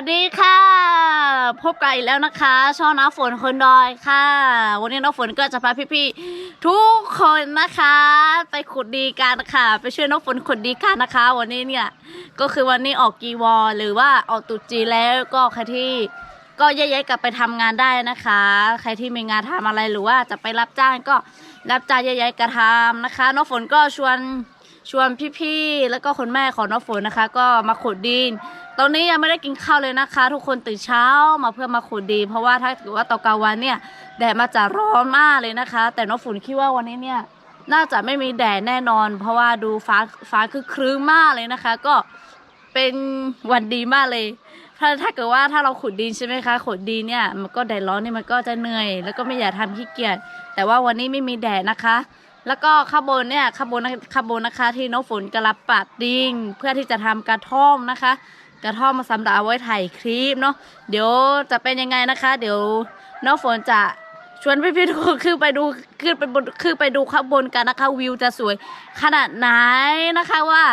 สวัสดีค่ะ พบกันอีกแล้วนะคะ ช่องน้ำฝนคนดอยค่ะ วันนี้น้ำฝนก็จะพาพี่ๆทุกคนนะคะ ไปขุดดีกันค่ะ ไปช่วยน้ำฝนขุดดีกันนะคะ วันนี้เนี่ยก็คือวันนี้ออกกีวอหรือว่าออกตุจีแล้วก็ใครที่ก็แยกๆกลับไปทำงานได้นะคะ ใครที่มีงานทำอะไรหรือว่าจะไปรับจ้างก็รับจ้างแยกๆกระทำนะคะน้องฝนก็ชวนชวนพี่ๆแล้วก็คุณแม่ของน้องฝนนะคะ ก็มาขุดดิน ตอนนี้ยังไม่ได้กินข้าวเลยนะคะ ทุกคนตื่นเช้ามาเพื่อมาขุดดินเพราะว่าถ้าเกิดว่าตอนกลางวันเนี่ยแดดมาจะร้อนมากเลยนะคะ แต่น้องฝนคิดว่าวันนี้เนี่ยน่าจะไม่มีแดดแน่นอน เพราะว่าดูฟ้าฟ้าคือครึ้มมากเลยนะคะ ก็เป็นวันดีมากเลย ถ้าถ้าเกิดว่าถ้าเราขุดดินใช่ไหมคะขุดดินเนี่ยมันก็แดดร้อนนี่มันก็จะเหนื่อย แล้วก็ไม่อยากทำขี้เกียจแต่ว่าวันนี้ไม่มีแดดนะคะ แล้วก็ข้าบนเนี่ยข้าบนข้าบนนะคะ ที่น้องฝนกำลังปัดดินเพื่อที่จะทำกระท่อมนะคะ กระท่อมมาสำหรับเอาไว้ถ่ายคลิปเนาะเดี๋ยวจะเป็นยังไงนะคะ เดี๋ยวน้องฝนจะชวนพี่ๆทุกคนขึ้นไปดูขึ้นไปบนขึ้นไปดูข้างบนกันนะคะ วิวจะสวยขนาดไหนนะคะว่า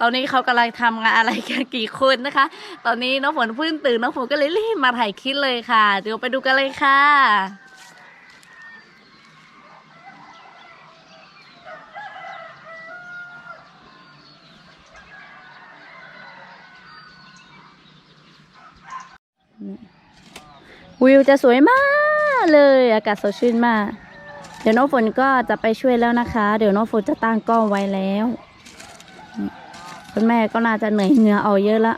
ตอนนี้เขากำลังทำงานอะไรกันกี่คนนะคะ ตอนนี้น้องฝนเพิ่งตื่นน้องฝนก็เลยรีบมาถ่ายคลิปเลยค่ะ เดี๋ยวไปดูกันเลยค่ะ วิวจะสวยมากเลยอากาศสดชื่นมาก เดี๋ยวน้องฝนก็จะไปช่วยแล้วนะคะ เดี๋ยวน้องฝนจะตั้งกล้องไว้แล้วคุณแม่ก็น่าจะเหนื่อยเหงื่อออกเยอะละ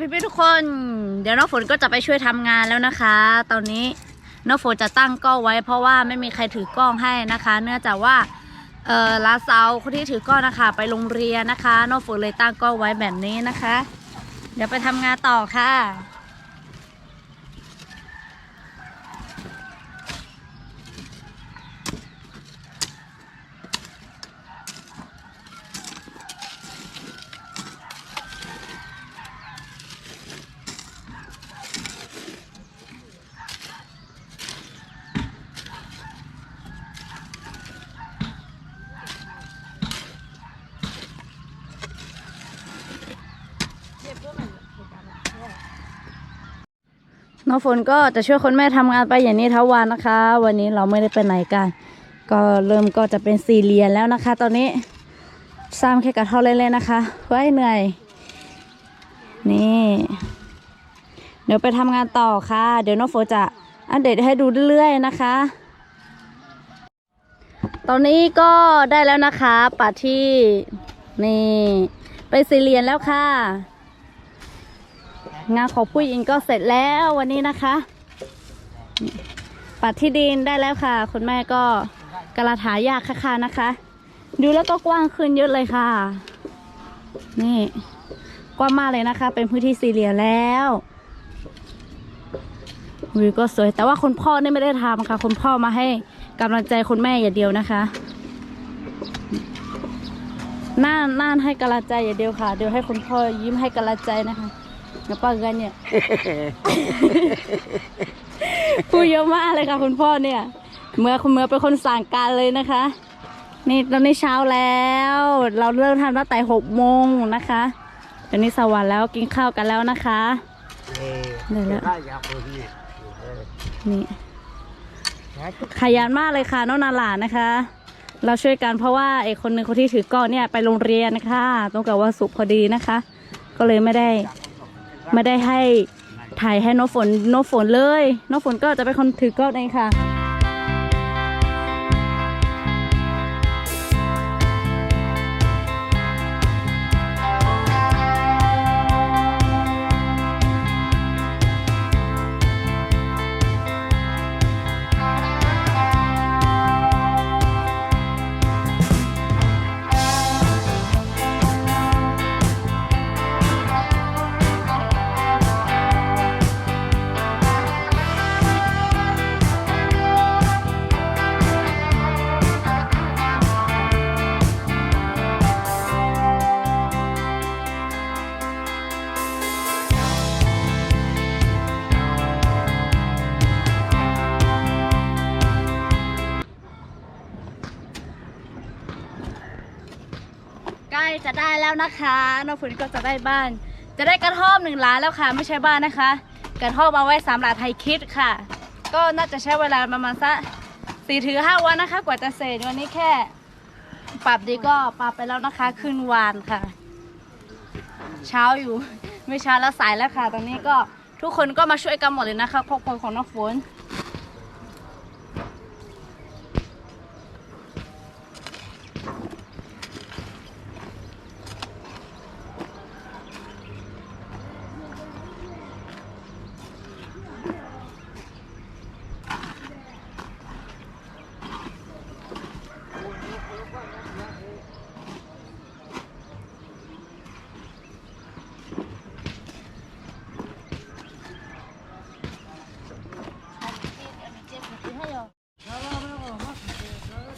พี่พี่ๆทุกคน เดี๋ยวน้องฝนก็จะไปช่วยทำงานแล้วนะคะ ตอนนี้น้องฝนจะตั้งกล้องไว้ เพราะว่าไม่มีใครถือกล้องให้นะคะ เนื่องจากว่าเออลาเซาคนที่ถือกล้องนะคะ ไปโรงเรียนนะคะน้องฝนเลยตั้งกล้องไว้แบบนี้นะคะ เดี๋ยวไปทำงานต่อค่ะ น้องฝนก็จะช่วยคุณแม่ทำงานไปอย่างนี้ทั้งวันนะคะ วันนี้เราไม่ได้ไปไหนกัน ก็เริ่มก็จะเป็นสี่เหรียญแล้วนะคะ ตอนนี้สร้างแค่กระเท่าเล่นๆนะคะไว้เหนื่อย นี่ เดี๋ยวไปทำงานต่อค่ะ เดี๋ยวน้องฝนจะอัปเดตให้ดูเรื่อยๆนะคะ ตอนนี้ก็ได้แล้วนะคะปัดที่นี่ ไปสี่เหรียญแล้วค่ะ งานของผู้หญิงก็เสร็จแล้ววันนี้นะคะ ปัดที่ดินได้แล้วค่ะ คุณแม่ก็กระถายากค่ะนะคะ ดูแล้วก็กว้างขึ้นเยอะเลยค่ะ นี่กว้างมากเลยนะคะ เป็นพื้นที่สี่เหลี่ยมแล้ววิวก็สวย แต่ว่าคุณพ่อนี่ไม่ได้ทำค่ะ คุณพ่อมาให้กำลังใจคุณแม่อย่าเดียวนะคะน่านน่านให้กำลังใจอย่าเดียวค่ะ เดี๋ยวให้คุณพ่อยิ้มให้กำลังใจนะคะ อย่าป้ากันเนี่ยพูดเยอะมากเลยค่ะคุณพ่อเนี่ย เมื่อคุณเมื่อเป็นคนสั่งการเลยนะคะ นี่ตอนนี้เช้าแล้ว เราเริ่มทำตั้งแต่หกโมงนะคะตอนนี้สวรรค์แล้วกินข้าวกันแล้วนะคะ ได้แล้วได้ยาคนเนี่ยนี่ขยันมากเลยค่ะน้องนาหลานนะคะ เราช่วยกันเพราะว่าไอ้คนหนึ่งคนที่ถือกล้องเนี่ยไปโรงเรียนนะคะตรงกับวันศุกร์พอดีนะคะ ก็เลยไม่ได้ ไม่ได้ให้ถ่ายให้น้องฝนน้องฝนเลยน้องฝนก็จะเป็นคนถือกล้องเองค่ะ จะได้แล้วนะคะน้องฝนก็จะได้บ้าน จะได้กระท่อมหนึ่งล้านแล้วค่ะ ไม่ใช่บ้านนะคะ กระท่อมเอาไว้สำหรับไทยคิดค่ะ ก็น่าจะใช้เวลาประมาณสักสี่ถึงห้าวันนะคะ กว่าจะเสร็จวันนี้แค่ ปรับดีก็ปรับไปแล้วนะคะครึ่งวันค่ะ เช้าอยู่ไม่เช้าแล้วสายแล้วค่ะ ตอนนี้ก็ทุกคนก็มาช่วยกันหมดเลยนะคะครอบครัวของน้องฝน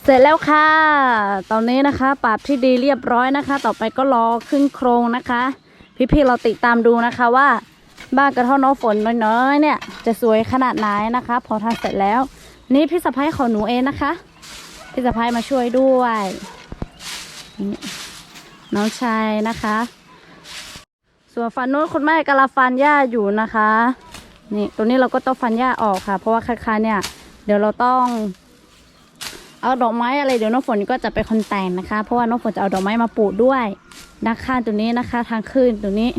เสร็จแล้วค่ะ ตอนนี้นะคะปรับที่ดีเรียบร้อยนะคะ ต่อไปก็รอขึ้นโครงนะคะ พี่ๆเราติดตามดูนะคะว่า บ้านกระท่อมน้องฝนน้อยๆเนี่ย จะสวยขนาดไหนนะคะ พอทำเสร็จแล้ว นี่พี่สะพ้ายของหนูเองนะคะ พี่สะพ้ายมาช่วยด้วยนี่น้องชายนะคะ ส่วนฟันนู้นคุณแม่กำลังฟันหญ้าอยู่นะคะ นี่ตัวนี้เราก็ต้องฟันหญ้าออกค่ะ เพราะว่าคล้ายๆเนี่ย เดี๋ยวเราต้อง เอาดอกไม้อะไรเดี๋ยวน้องฝนก็จะเป็นคนแต่งนะคะ เพราะว่าน้องฝนจะเอาดอกไม้มาปลูกด้วยด้านข้างตัวนี้นะคะ ทางขึ้นตัวนี้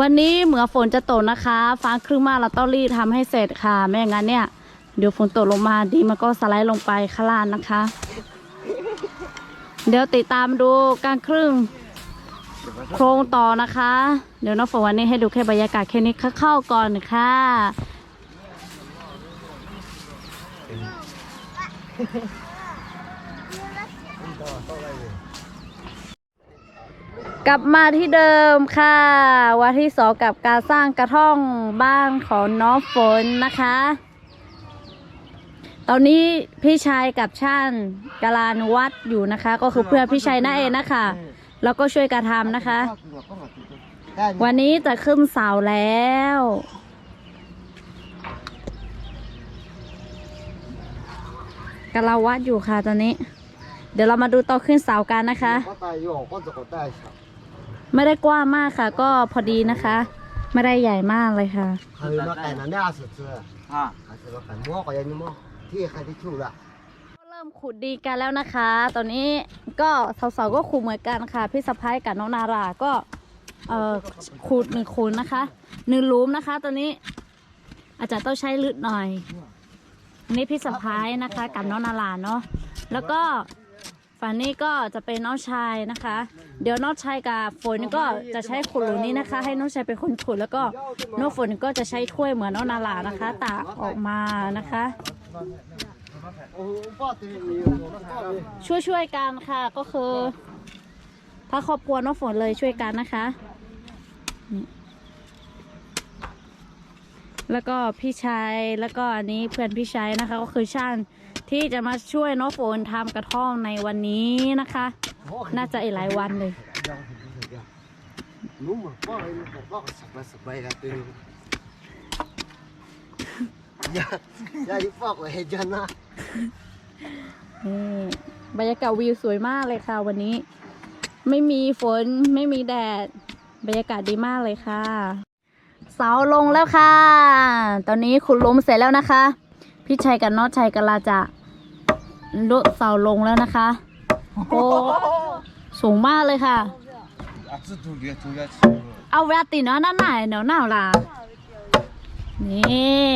วันนี้เหมือฝนจะตกนะคะ ฟ้าครึ้มมากเราต้องรีบทำให้เสร็จค่ะ ไม่อย่างนั้นเนี่ย เดี๋ยวฝนตกลงมาดีมันก็สไลด์ลงไปข้างล่างนะคะ เดี๋ยวติดตามดูการครึ่งโครงต่อนะคะ เดี๋ยวน้องฝนวันนี้ให้ดูแค่บรรยากาศแค่นี้เข้าก่อนค่ะ กลับมาที่เดิมค่ะ วันที่สองกับการสร้างกระท่องบ้านของน้องฝนนะคะ ตอนนี้พี่ชายกับช่างกาลานวัดอยู่นะคะ ก็คือเพื่อนพี่ชายนั่นเองนะคะ แล้วก็ช่วยกันทำนะคะ วันนี้จะขึ้นเสาแล้ว กาลาวัดอยู่ค่ะตอนนี้ เดี๋ยวเรามาดูตอนขึ้นเสากันนะคะ ก็ตายอยู่ก็จะก็ตายสักไม่ได้กว้างมากค่ะ ก็พอดีนะคะ ไม่ได้ใหญ่มากเลยค่ะใครมาไก่นั่นเนี่ยสุดเสืออ่าใครมาไก่มั่วก็ยังมั่วที่ใครที่ชูละก็เริ่มขุดดีกันแล้วนะคะ ตอนนี้ก็สาวๆก็ขุดเหมือนกันค่ะ พี่สะพ้ายกับน้องนาราก็เอ่อขุดหนึ่งขุดนะคะหนึ่งหลุมนะคะ ตอนนี้อาจจะต้องใช้ลึกหน่อยอั นนี้พี่สะพ้ายนะคะกับน้องนาราเนาะแล้วก็ฝั่งนี้ก็จะเป็นน้องชายนะคะ เดี๋ยวน้องชายกับฝนก็จะใช้ขุดหลุมนี้นะคะ ให้น้องชายเป็นคนขุดแล้วก็น้องฝนก็จะใช้ถ้วยเหมือนน้องนารานะคะตากออกมานะคะ ช่วยช่วยๆกันค่ะก็คือถ้าครอบครัวน้องฝนเลยช่วยกันนะคะนี่ แล้วก็พี่ชายแล้วก็อันนี้เพื่อนพี่ชายนะคะ ก็คือช่างที่จะมาช่วยน้องฝนทำกระท่อมในวันนี้นะคะ น่าจะอีกหลายวันเลยนุ่มป้าเลยป้าก็สบายสบายกันตีอย่าอย่าที่ฟอกเลยจันนะนี่บรรยากาศวิวสวยมากเลยค่ะ วันนี้ ไม่มีฝนไม่มีแดด บรรยากาศดีมากเลยค่ะ เสาลงแล้วค่ะ ตอนนี้ขุดลุมเสร็จแล้วนะคะ พี่ชัยกับน้องชัยกำลังจะลดเสาลงแล้วนะคะ โอ้สูงมากเลยค่ะเอาเวลาตีเนาะน้าหนาหนาวหนาวล่ะนี่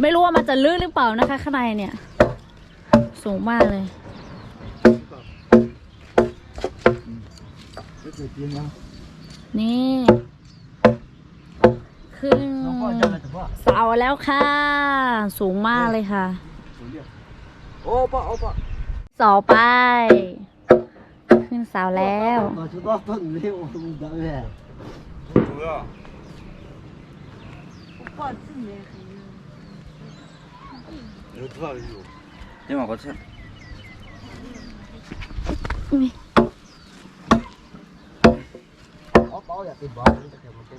ไม่รู้ว่ามันจะลื่นหรือเปล่านะคะข้างในเนี่ย สูงมากเลยนี่ ขึ้นเสาแล้วค่ะ สูงมากเลยค่ะ โอ้ปะโอ้ปะเสาไป ขึ้นเสาแล้วเดี๋ยวมาก็เน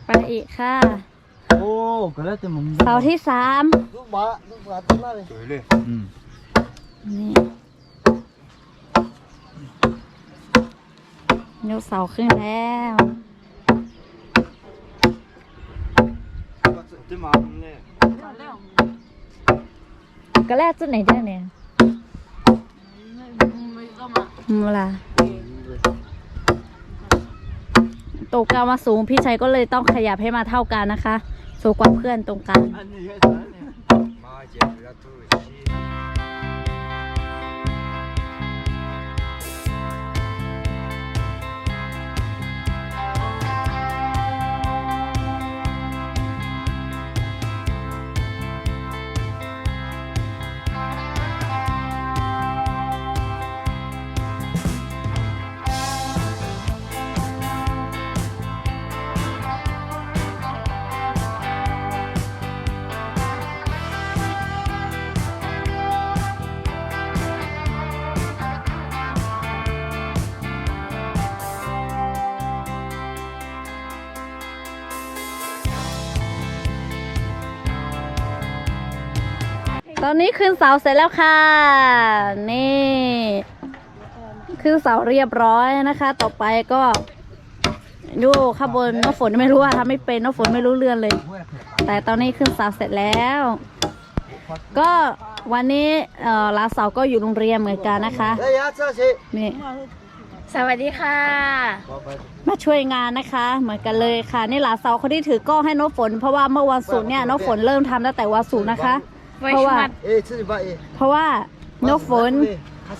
ไปอีกค่ะ โอ้ก็แล้วแต่มึงเสาที่สามลูกบาลูกบาตัวนั้นเลยสวยเลยอืมนี่ยกเสาขึ้นแล้วจะมาตรงนี้ก็แล้วจุดไหนได้เนี่ยมาละตกกามาสูงพี่ชัยก็เลยต้องขยับให้มาเท่ากันนะคะ สูงกว่าเพื่อนตรงกลาง อัน อนนี้ขึ้นเสาเสร็จแล้วค่ะ นี่ขึ้นเสาเรียบร้อยนะคะ ต่อไปก็ดูข้าบนน้ำฝนไม่รู้ว่าทำไม่เป็นน้ำฝนไม่รู้เรื่องเลย แต่ตอนนี้ขึ้นเสาเสร็จแล้ว ก็วันนี้เอ่อลาเสาก็อยู่โรงเรียนเหมือนกันนะคะนี่สวัสดีค่ะ มาช่วยงานนะคะ เหมือนกันเลยค่ะ นี่ลาเสาเขาที่ถือกล้องให้น้ำฝน เพราะว่าเมื่อวันศุกร์เนี่ยน้ำฝนเริ่มทำตั้งแต่วันศุกร์นะคะ เพราะว่าเพราะว่า นกฝน ฮั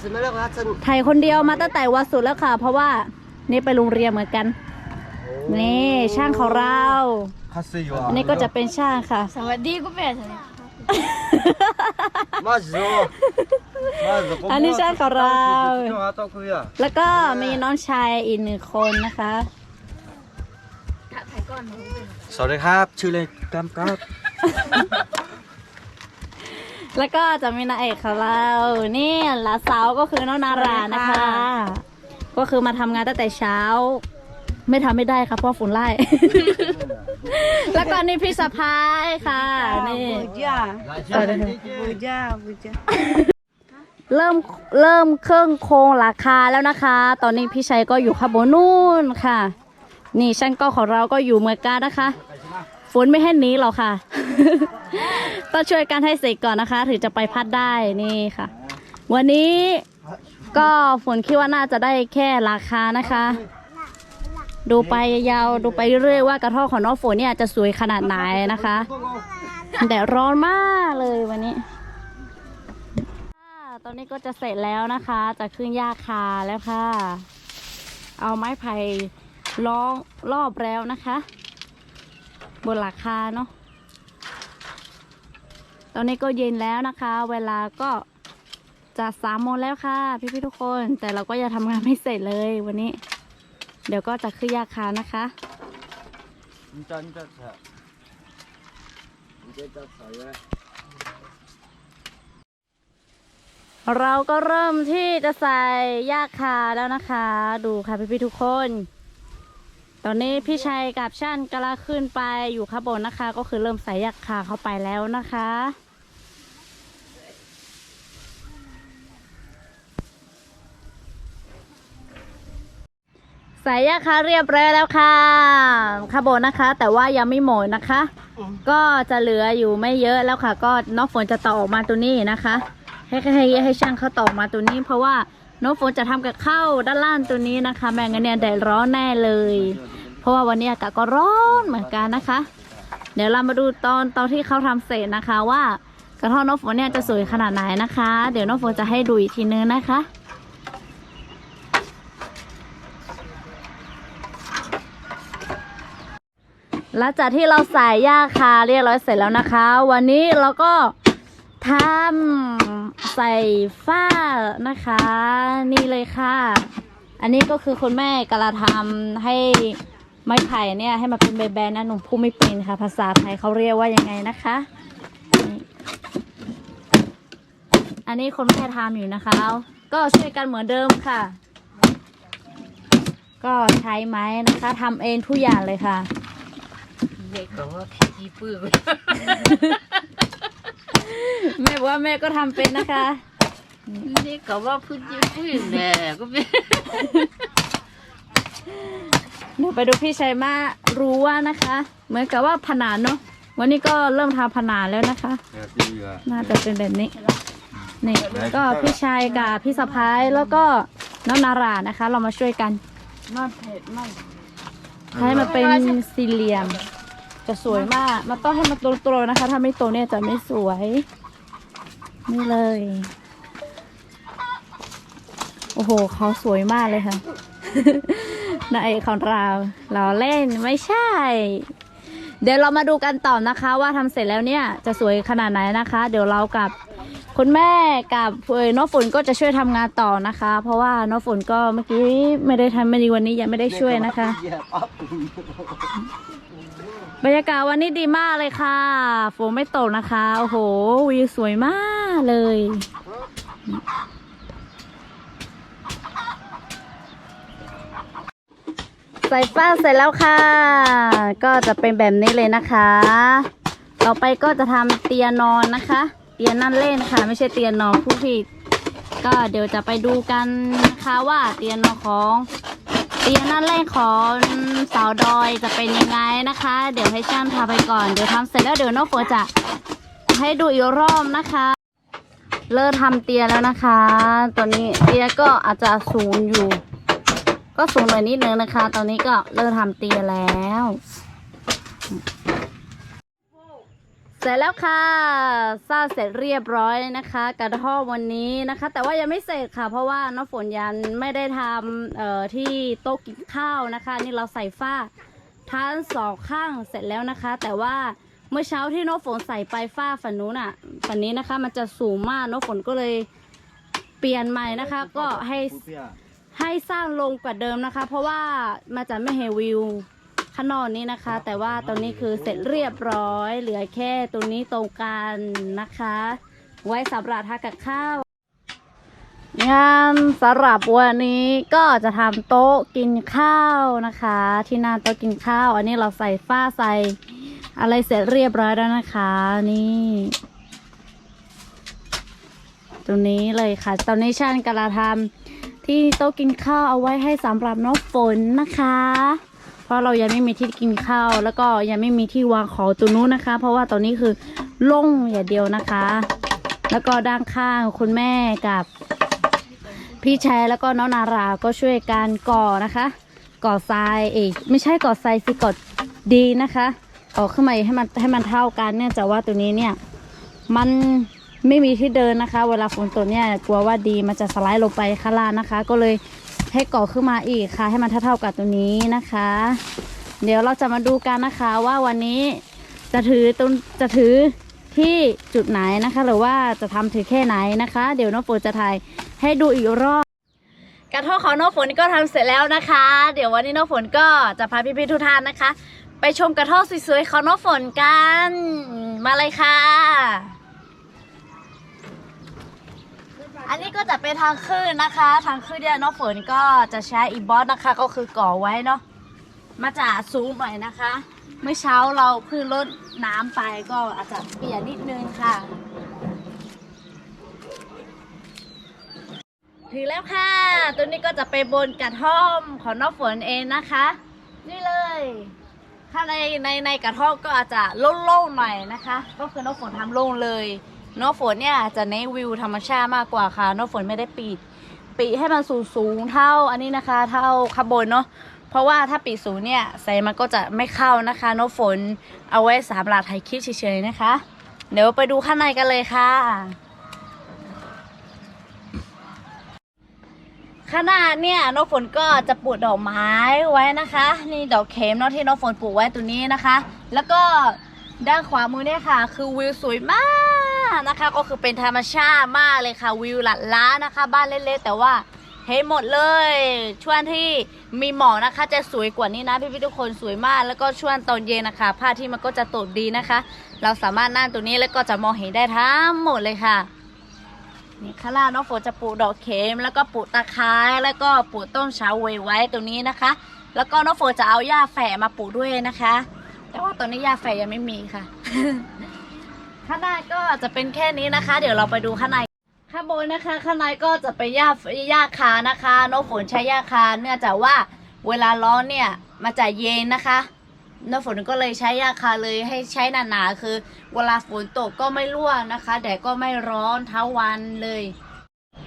ถ่ายคนเดียวมาตั้งแต่วันศุกร์แล้วค่ะ เพราะว่านี่ไปโรงเรียนเหมือนกัน นี่ช่างของเราอันนี้ก็จะเป็นช่างค่ะ สวัสดีคุณแม่สวัสดีมาจูมาจูอันนี้ช่างของเราแล้วก็มีน้องชายอีกหนึ่งคนนะคะ สวัสดีครับ ชื่อเลยกัมครับ แล้วก็จะมีนางเอกของเรานี่หลานสาวก็คือน้องนารานะคะ ก็คือมาทำงานตั้งแต่เช้า ไม่ทำไม่ได้ค่ะเพราะฝุ่นไล่ แล้วก็นี่พี่สะพายค่ะนี่จ้าสวัสดีค่ะบูจ้าบูจ้าเริ่มเริ่มเครื่องโครงหลังคาแล้วนะคะ ตอนนี้พี่ชัยก็อยู่ข้างบนนู่นค่ะ นี่ช่างก็ของเราก็อยู่เหมือนกันนะคะ ฝนไม่ให้หนีหรอกค่ะ ต้องช่วยกันให้เสร็จก่อนนะคะ ถึงจะไปพัดได้นี่ค่ะ วันนี้ก็ฝนคิดว่าน่าจะได้แค่ราคานะคะ ดูไปยาวดูไปเรื่อยว่ากระท่อของน้องฝนเนี่ยจะสวยขนาดไหนนะคะ แดดร้อนมากเลยวันนี้ตอนนี้ก็จะเสร็จแล้วนะคะจะขึ้นหญ้าคาแล้วค่ะ เอาไม้ไผ่ล้อมรอบแล้วนะคะ บนหลังคาเนาะตอนนี้ก็เย็นแล้วนะคะ เวลาก็จะสามโมงแล้วค่ะ พี่พี่ทุกคน แต่เราก็ยังทำงานไม่เสร็จเลยวันนี้ เดี๋ยวก็จะขึ้นยาคานะคะจันจะเะจะใส่เราก็เริ่มที่จะใส่ยาคาแล้วนะคะ ดูค่ะพี่ๆทุกคน ตอนนี้พี่ชัยกับช่านกำลังขึ้นไปอยู่ข้างบนนะคะ ก็คือเริ่มใส่หญ้าคาเข้าไปแล้วนะคะ ใส่หญ้าคาเรียบร้อยแล้วค่ะข้างบนนะคะ แต่ว่ายังไม่หมดนะคะ ก็จะเหลืออยู่ไม่เยอะแล้วค่ะ ก็นองฝนจะต่อออกมาตัวนี้นะคะ ให้ให้ให้ช่างเขาต่อมาตัวนี้เพราะว่า น้องฝนจะทำกับข้าวด้านล่างตัวนี้นะคะ แม่งั้นเนี่ยแดดร้อนแน่เลย เพราะว่าวันนี้อากาศก็ร้อนเหมือนกันนะคะ เดี๋ยวเรามาดูตอนตอนที่เขาทำเสร็จนะคะว่ากระท่อมน้องฝนเนี่ยจะสวยขนาดไหนนะคะ เดี๋ยวน้องฝนจะให้ดูอีกทีนึงนะคะหลังจากที่เราใส่หญ้าคาเรียบร้อยเสร็จแล้วนะคะ วันนี้เราก็ทำ ใส่ฝ้านะคะ นี่เลยค่ะ อันนี้ก็คือคุณแม่กำลังทำให้ไม้ไผ่เนี่ยให้มาเป็นแบนๆนะหนูพูดไม่เป็นค่ะ ภาษาไทยเขาเรียกว่ายังไงนะคะนี่อันนี้คนแม่ทำอยู่นะคะ ก็ช่วยกันเหมือนเดิมค่ะ ก็ใช้ไม้นะคะทำเองทุกอย่างเลยค่ะ เด็กก็ว่าขี้ปื้อ แม่บอกว่าแม่ก็ทำเป็นนะคะ นี่ก็ว่าพูดยิ่งพูดแน่ก็เป็นเดี๋ยวไปดูพี่ชัยมารู้ว่านะคะ เหมือนกับว่าผนานเนาะวันนี้ก็เริ่มทาผนานแล้วนะคะน่าจะเป็นแบบนี้นี่ก็พี่ชายกับพี่สะพ้ายแล้วก็น้องนารานะคะ เรามาช่วยกัน นอเผ็ดไม่ให้มาเป็นสี่เหลี่ยม จะสวยมาก มันต้องให้มันโตๆนะคะ ถ้าไม่โตเนี่ยจะไม่สวย นี่เลย โอ้โห เขาสวยมากเลยค่ะนายของเรา เราเล่นไม่ใช่ เดี๋ยวเรามาดูกันต่อนะคะ ว่าทำเสร็จแล้วเนี่ยจะสวยขนาดไหนนะคะ เดี๋ยวเรากับคุณแม่กับเอยน้องฝนก็จะช่วยทำงานต่อนะคะ เพราะว่าน้องฝนก็เมื่อกี้ไม่ได้ทำไม่ดีวันนี้ยังไม่ได้ช่วยนะคะ บรรยากาศวันนี้ดีมากเลยค่ะฝนไม่ตกนะคะ โอ้โหวิวสวยมากเลย ใส่ฟ้าเสร็จแล้วค่ะ ก็จะเป็นแบบนี้เลยนะคะ ต่อไปก็จะทำเตียงนอนนะคะ เตียงนั่งเล่นค่ะ ไม่ใช่เตียงนอนผู้ผิดก็เดี๋ยวจะไปดูกันนะคะว่าเตียงนอนของ เตียงนั่นเล่นของสาวดอยจะเป็นยังไงนะคะ เดี๋ยวให้ช่างทำไปก่อนเดี๋ยวทำเสร็จแล้วเดี๋ยวน้องฝนจะให้ดูอีกรอบนะคะ เริ่มทำเตียงแล้วนะคะ ตัวนี้เตียงก็อาจจะสูงอยู่ ก็สูงหน่อยนิดนึงนะคะ ตอนนี้ก็เริ่มทำเตียงแล้ว เสร็จแล้วค่ะสร้างเสร็จเรียบร้อยนะคะ กระท่อมวันนี้นะคะ แต่ว่ายังไม่เสร็จค่ะ เพราะว่าน้องฝนยันไม่ได้ทำเอ่อที่โต๊ะกินข้าวนะคะ นี่เราใส่ฝ้าทั้งสองข้างเสร็จแล้วนะคะ แต่ว่าเมื่อเช้าที่น้องฝนใส่ไปฝ้าฝันนู้นอะฝันนี้นะคะ มันจะสูงมากน้องฝนก็เลยเปลี่ยนใหม่นะคะ ก็ให้ให้สร้างลงกว่าเดิมนะคะ เพราะว่ามันจะไม่เห็นวิว ข้างนอกนี้นะคะ แต่ว่าตอนนี้คือเสร็จเรียบร้อย เหลือแค่ตรงนี้ตรงกลางนะคะ ไว้สำหรับทากับข้าวงานสำหรับวันนี้ก็จะทำโต๊ะกินข้าวนะคะ ที่หน้าโต๊ะกินข้าว อันนี้เราใส่ฝ้าใส่อะไรเสร็จเรียบร้อยแล้วนะคะ นี่ ตรงนี้เลยค่ะ ตอนนี้ช่างกำลังทำที่โต๊ะกินข้าวเอาไว้ให้สำหรับน้องฝนนะคะ เพราะเรายังไม่มีที่กินข้าว แล้วก็ยังไม่มีที่วางของตัวนู้นนะคะ เพราะว่าตอนนี้คือโล่งอย่างเดียวนะคะ แล้วก็ด้านข้างคุณแม่กับ พี่ชายแล้วก็น้องนาราก็ช่วยกันก่อนะคะ ก่อทรายเอยไม่ใช่ก่อทรายสิก่อดีนะคะก่อขึ้นมาให้มันให้มันเท่ากันเนี่ยจากว่าตัวนี้เนี่ยมันไม่มีที่เดินนะคะ เวลาฝนตกเนี่ยกลัวว่าดีมันจะสไลด์ลงไปข้างล่างนะคะ ก็เลย ให้ก่อขึ้นมาอีกค่ะ ให้มันเท่าๆกับตัวนี้นะคะ เดี๋ยวเราจะมาดูกันนะคะว่าวันนี้จะถือตรงจะถือที่จุดไหนนะคะ หรือว่าจะทำถือแค่ไหนนะคะ เดี๋ยวน้องฝนจะถ่ายให้ดูอีกรอบกระท่อของน้องฝนก็ทำเสร็จแล้วนะคะ เดี๋ยววันนี้น้องฝนก็จะพาพี่ๆทุกท่านนะคะ ไปชมกระท่อสวยๆของน้องฝนกันมาเลยค่ะ อันนี้ก็จะเป็นทางขึ้นนะคะ ทางขึ้นเนี่ยน้องฝนก็จะใช้อีบอสนะคะ ก็คือก่อไว้เนาะมาจากสูงหน่อยนะคะ เมื่อเช้าเราเพิ่งลดน้ำไปก็อาจจะเปลี่ยนนิดนึงค่ะ ถึงแล้วค่ะ ตัวนี้ก็จะไปบนกระท่อมของน้องฝนเองนะคะ นี่เลยถ้าในในในกระท่อมก็อาจจะโล่งๆหน่อยนะคะ ก็คือน้องฝนทำโล่งเลย น้องฝนเนี่ยจะเน้นวิวธรรมชาติมากกว่าค่ะน้องฝนไม่ได้ปิดปิดให้มันสูงสูงๆเท่าอันนี้นะคะ เท่าขางบนเนาะเพราะว่าถ้าปิดสูงเนี่ยแสงมันก็จะไม่เข้านะคะน้องฝนเอาไว้สำหรับถ่ายคลิปเฉยๆนะคะ เดี๋ยวไปดูข้างในกันเลยค่ะขนาดเนี่ยน้องฝนก็จะปลูกดอกไม้ไว้นะคะ นี่ดอกเข็มเนาะที่น้องฝนปลูกไว้ตัวนี้นะคะ แล้วก็ ด้านขวามือเนี่ยค่ะ คือวิวสวยมากนะคะ ก็คือเป็นธรรมชาติมากเลยค่ะ วิวหลัดล้านนะคะ บ้านเล็กๆแต่ว่าเห็นหมดเลยช่วงที่มีหมอกนะคะ จะสวยกว่านี้นะพี่ๆทุกคนสวยมาก แล้วก็ช่วงตอนเย็นนะคะผ้าที่มันก็จะตกดีนะคะ เราสามารถนั่งตัวนี้แล้วก็จะมองเห็นได้ทั้งหมดเลยค่ะนี่ข้างล่างน้องฝนจะปลูกดอกเข็ม แล้วก็ปลูกตะไคร้แล้วก็ปลูกต้นเฉาเวยไว้ตรงนี้นะคะ แล้วก็น้องฝนจะเอาหญ้าแฝกมาปลูกด้วยนะคะ แต่ว่าตอนนี้หญ้าแฝกยังไม่มีค่ะ ข้างในก็จะเป็นแค่นี้นะคะ เดี๋ยวเราไปดูข้างในข้างบนนะคะ ข้างในก็จะเป็นหญ้าหญ้าคานะคะน้องฝนใช้หญ้าคาเนื่องจากว่าเวลาร้อนเนี่ยมันจะเย็นนะคะน้ำฝนก็เลยใช้ยาคาเลยให้ใช้หนาๆคือ เวลาฝนตกก็ไม่ร่วงนะคะแดดก็ไม่ร้อนทั้งวันเลย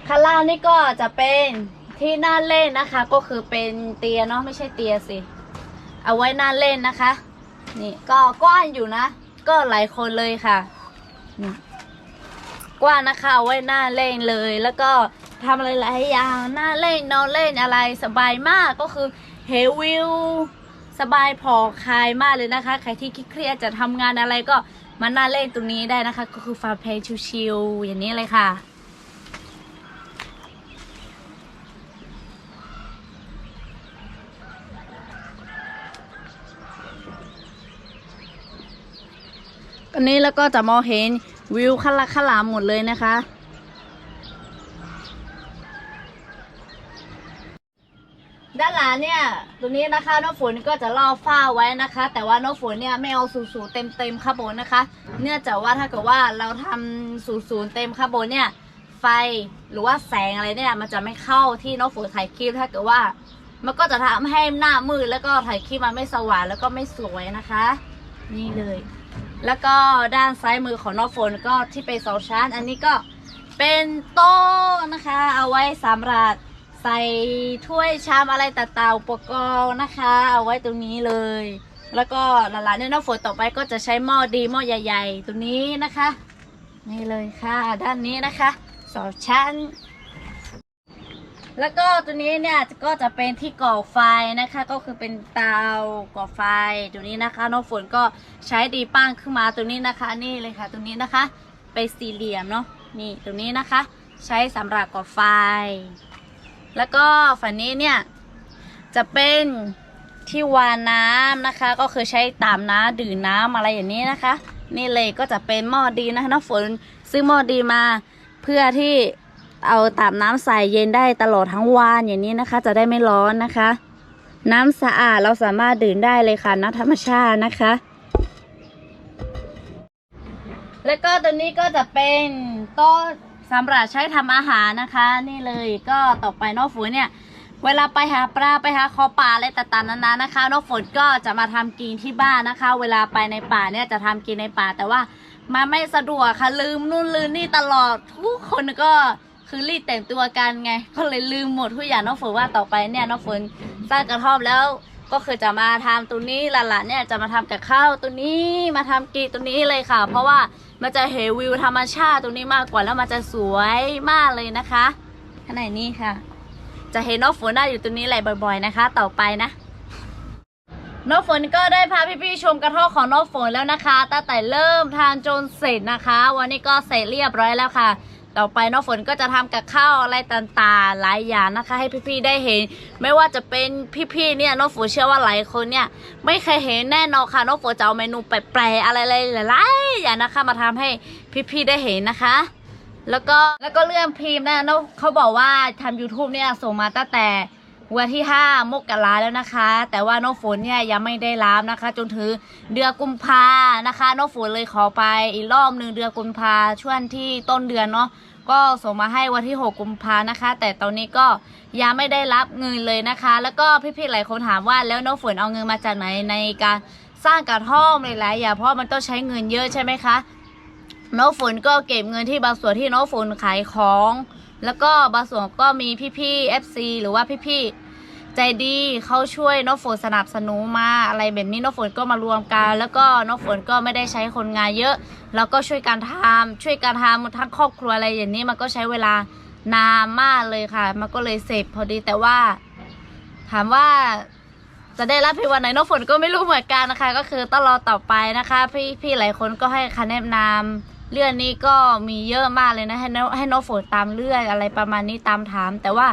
ข้างล่างนี่ก็จะเป็นที่น่าเล่นนะคะ ก็คือเป็นเตียงเนาะไม่ใช่เตียงสิ เอาไว้น่าเล่นนะคะ นี่ก็กว้างอยู่นะ ก็หลายคนเลยค่ะกว้างนะคะเอาไว้น่าเล่นเลย แล้วก็ทำอะไรหลายอย่างน่าเล่นนอนเล่นอะไรสบายมากก็คือเฮลวิวสบายผ่อนคลายมากเลยนะคะ ใครที่เครียดจะทำงานอะไรก็มาน่าเล่นตรงนี้ได้นะคะ ก็คือฟังเพลชิลๆอย่างนี้เลยค่ะ อันนี้แล้วก็จะมองเห็นวิวขลักขลามหมดเลยนะคะ ด้านหลังเนี่ยตรงนี้นะคะน้องฝนก็จะล่อฝ้าไว้นะคะ แต่ว่าน้องฝนเนี่ยไม่เอาสูงๆเต็มๆข้าบนนะคะ เนื่องจากว่าถ้าเกิดว่าเราทำสูงๆเต็มข้าบนเนี่ยไฟหรือว่าแสงอะไรเนี่ยมันจะไม่เข้าที่น้องฝนถ่ายคลิปถ้าเกิดว่า มันก็จะทำให้หน้ามืดแล้วก็ถ่ายคลิปมันไม่สว่างแล้วก็ไม่สวยนะคะ นี่เลย แล้วก็ด้านซ้ายมือของน้องฝนก็ที่เป็นสองชั้น อันนี้ก็เป็นโต๊ะนะคะ เอาไว้สำหรับใส่ถ้วยชามอะไรต่างๆอุปกรณ์นะคะ เอาไว้ตรงนี้เลย แล้วก็หลานๆเนี่ยน้องฝนต่อไปก็จะใช้หม้อดีหม้อใหญ่ ๆ ตรงนี้นะคะ นี่เลยค่ะ ด้านนี้นะคะสองชั้น แล้วก็ตัวนี้เนี่ยก็จะเป็นที่ก่อไฟนะคะ ก็คือเป็นเตาก่อไฟตัวนี้นะคะน้องฝนก็ใช้ดีป้างขึ้นมาตัวนี้นะคะ นี่เลยค่ะตรงนี้นะคะ เป็นสี่เหลี่ยมเนาะนี่ตรงนี้นะคะ ใช้สำหรับก่อไฟ แล้วก็ฝั่งนี้เนี่ยจะเป็นที่วานน้ำนะคะ ก็คือใช้ตามน้ำดื่มน้ำอะไรอย่างนี้นะคะ นี่เลยก็จะเป็นหม้อดีนะคะน้องฝนซื้อหม้อดีมาเพื่อที่ เอาตามน้ำใส่เย็นได้ตลอดทั้งวันอย่างนี้นะคะ จะได้ไม่ร้อนนะคะ น้ำสะอาดเราสามารถดื่มได้เลยค่ะน้ำธรรมชาตินะคะ แล้วก็ตัวนี้ก็จะเป็นโต๊ะสำหรับใช้ทำอาหารนะคะ นี่เลยก็ต่อไปนอกฝนเนี่ยเวลาไปหาปลาไปหาคอปลาอะไรต่างๆนานานะคะนอกฝนก็จะมาทำกินที่บ้านนะคะ เวลาไปในป่าเนี่ยจะทำกินในป่าแต่ว่ามันไม่สะดวกค่ะลืมนู่นลืมนี่ตลอดทุกคนก็ คือรีบแต่งตัวกันไง ก็เลยลืมหมดทุกอย่างน้องฝนว่าต่อไปเนี่ยน้องฝนสร้างกระท่อมแล้วก็คือจะมาทำตัวนี้หลานๆเนี่ยจะมาทำกับข้าวตัวนี้มาทำกีตัวนี้เลยค่ะ เพราะว่ามันจะเห็นวิวธรรมชาติตรงนี้มากกว่าแล้วมันจะสวยมากเลยนะคะข้างในนี้ค่ะ จะเห็นน้องฝนได้อยู่ตรงนี้แหละบ่อย ๆนะคะ ต่อไปนะน้องฝนก็ได้พาพี่ๆชมกระท่อมของน้องฝนแล้วนะคะตั้งแต่เริ่มทานจนเสร็จนะคะ วันนี้ก็เสร็จเรียบร้อยแล้วค่ะ ต่อไปน้องฝนก็จะทำกับข้าวอะไรต่างๆหลายอย่างนะคะ ให้พี่ๆได้เห็น ไม่ว่าจะเป็นพี่ๆเนี่ยน้องฝนเชื่อว่าหลายคนเนี่ย ไม่เคยเห็นแน่นอนค่ะน้องฝนจะเอาเมนูแปลกๆอะไรหลายๆอย่างนะคะ มาทำให้พี่ๆได้เห็นนะคะ แล้วก็แล้วก็เรื่องพิมพ์นะน้องเขาบอกว่าทำ YouTube เนี่ยส่งมาตั้งแต่ วันที่ 5 มกราแล้วนะคะ แต่ว่าน้องฝนเนี่ยยังไม่ได้รับนะคะ จนถึงเดือนกุมภานะคะน้องฝนเลยขอไปอีกรอบหนึ่งเดือนกุมภาช่วงที่ต้นเดือนเนาะก็ส่งมาให้วันที่ 6 กุมภานะคะ แต่ตอนนี้ก็ยังไม่ได้รับเงินเลยนะคะ แล้วก็พี่ๆหลายคนถามว่าแล้วน้องฝนเอาเงินมาจากไหนในการสร้างกระท่อมหลายๆอย่างเพราะมันต้องใช้เงินเยอะใช่ไหมคะน้องฝนก็เก็บเงินที่บางส่วนที่น้องฝนขายของ แล้วก็บางส่วนก็มีพี่ๆ FC หรือว่าพี่ๆ ใจดีเขาช่วยน้องฝนสนับสนุนมาอะไรแบบนี้น้องฝนก็มารวมกัน แล้วก็น้องฝนก็ไม่ได้ใช้คนงานเยอะ แล้วก็ช่วยกันทำช่วยกันทำทั้งครอบครัวอะไรอย่างนี้มันก็ใช้เวลานานมากเลยค่ะ มันก็เลยเสร็จพอดีแต่ว่า ถามว่าจะได้รับพี่วันไหนน้องฝนก็ไม่รู้เหมือนกันนะคะ ก็คือต้องรอต่อไปนะคะ พี่พี่หลายคนก็ให้คะแนนนำเรื่องนี้ก็มีเยอะมากเลยนะให้น้องให้น้องฝนตามเรื่องอะไรประมาณนี้ตามถาม แต่ว่า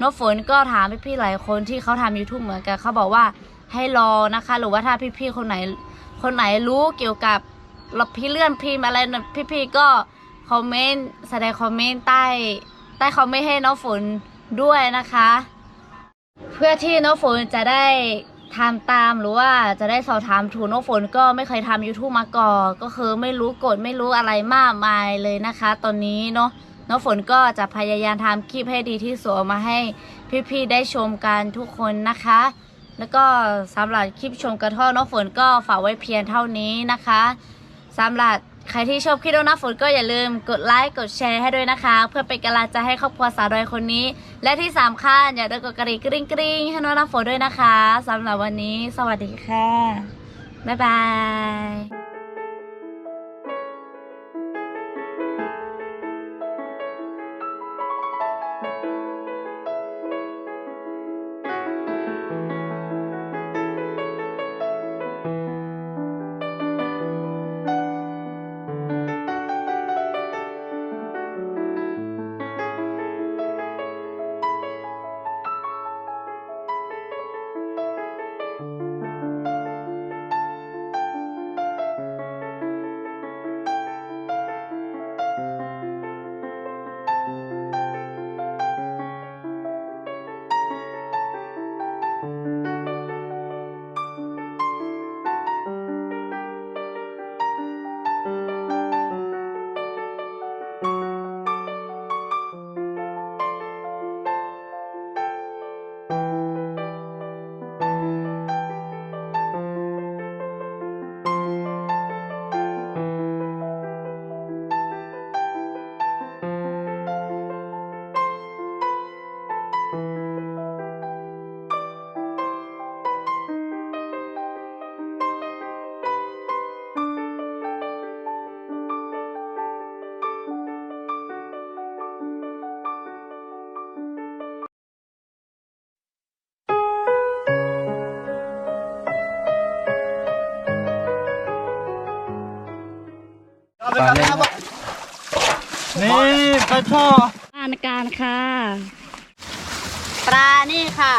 น้องฝนก็ถามพี่ๆหลายคนที่เขาทำ YouTube เหมือนกันเขาบอกว่าให้รอนะคะ หรือว่าถ้าพี่ๆคนไหน คนไหนรู้เกี่ยวกับเราพี่เลื่อนพิมพ์อะไรนะพี่พี่ๆก็คอมเมนต์แสดงคอมเมนต์ใต้ใต้คอมเมนต์ให้น้องฝนด้วยนะคะ เพื่อที่น้องฝนจะได้ทำตามหรือว่าจะได้สอบถามถูกน้องฝนก็ไม่เคยทำ YouTube มาก่อนก็คือไม่รู้กฎไม่รู้อะไรมากมายเลยนะคะ ตอนนี้เนาะ น้องฝนก็จะพยายามทำคลิปให้ดีที่สุดออกมาให้พี่ๆได้ชมกันทุกคนนะคะ แล้วก็สำหรับคลิปชมกระท่อน้องฝนก็ฝากไว้เพียงเท่านี้นะคะสำหรับใครที่ชอบคลิปน้องฝนก็อย่าลืมกดไลค์กดแชร์ให้ด้วยนะคะ เพื่อเป็นกำลังใจให้ครอบครัวสาวดอยคนนี้ และที่สำคัญอย่าลืมกดกระดิ่งกริ๊งกริ๊งให้น้องน้ำฝนด้วยนะคะสำหรับวันนี้ สวัสดีค่ะ บ๊ายบาย การค่ะ ปลานี่ค่ะ